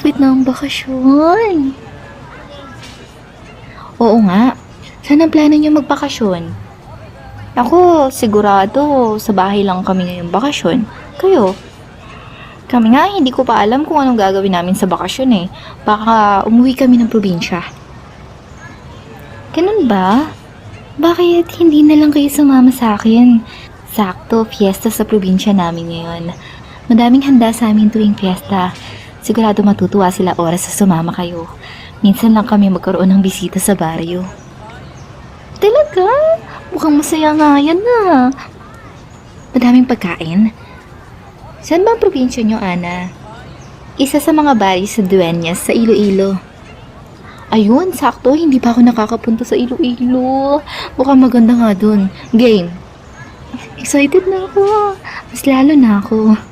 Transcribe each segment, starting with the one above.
Malapit na ang bakasyon. Oo nga. Saan ang plano niyo magbakasyon? Ako, sigurado, sa bahay lang kami ngayong bakasyon. Kayo? Kami nga, hindi ko pa alam kung anong gagawin namin sa bakasyon eh. Baka umuwi kami ng probinsya. Ganun ba? Bakit hindi na lang kayo sumama sa akin? Sakto, fiesta sa probinsya namin ngayon. Madaming handa sa amin tuwing fiesta. Sigurado matutuwa sila oras sa sumama kayo. Minsan lang kami magkaroon ng bisita sa baryo. Talaga? Mukhang masaya nga yan na. Madaming pagkain. Saan ba ang probinsya nyo, Ana? Isa sa mga bari sa Dueñas sa Iloilo. Ayun, sakto. Hindi pa ako nakakapunta sa Iloilo. Mukhang maganda nga dun. Game. Excited na ako. Mas lalo na ako.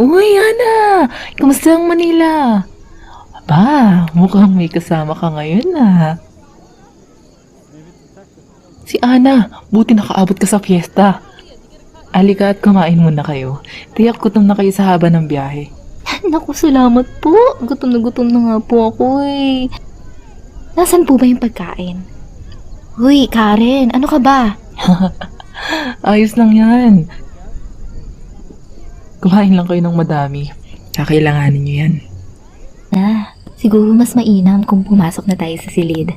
Uy, Ana! Kamusta ang Manila? Aba, mukhang may kasama ka ngayon ah. Si Ana, buti nakaabot ka sa fiesta. Alika at kumain muna kayo. Tiyak gutom na kayo sa haba ng biyahe. Naku, salamat po. Gutom na gutom na nga po ako eh. Nasaan po ba yung pagkain? Uy, Karen, ano ka ba? Ayos lang yan. Kumain lang kayo ng madami. Kakailanganin nyo yan. Na, siguro mas mainam kung pumasok na tayo sa silid.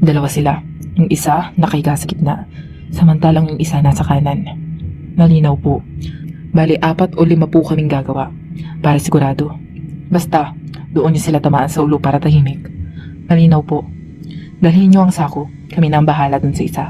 Dalawa sila. Yung isa nakahiga sa gitna, samantalang yung isa nasa kanan. Malinaw po. Bali, apat o lima po kaming gagawa. Para sigurado. Basta, doon niyo sila tamaan sa ulo para tahimik. Malinaw po. Dalhin niyo ang sako. Kami na ang bahala dun sa isa.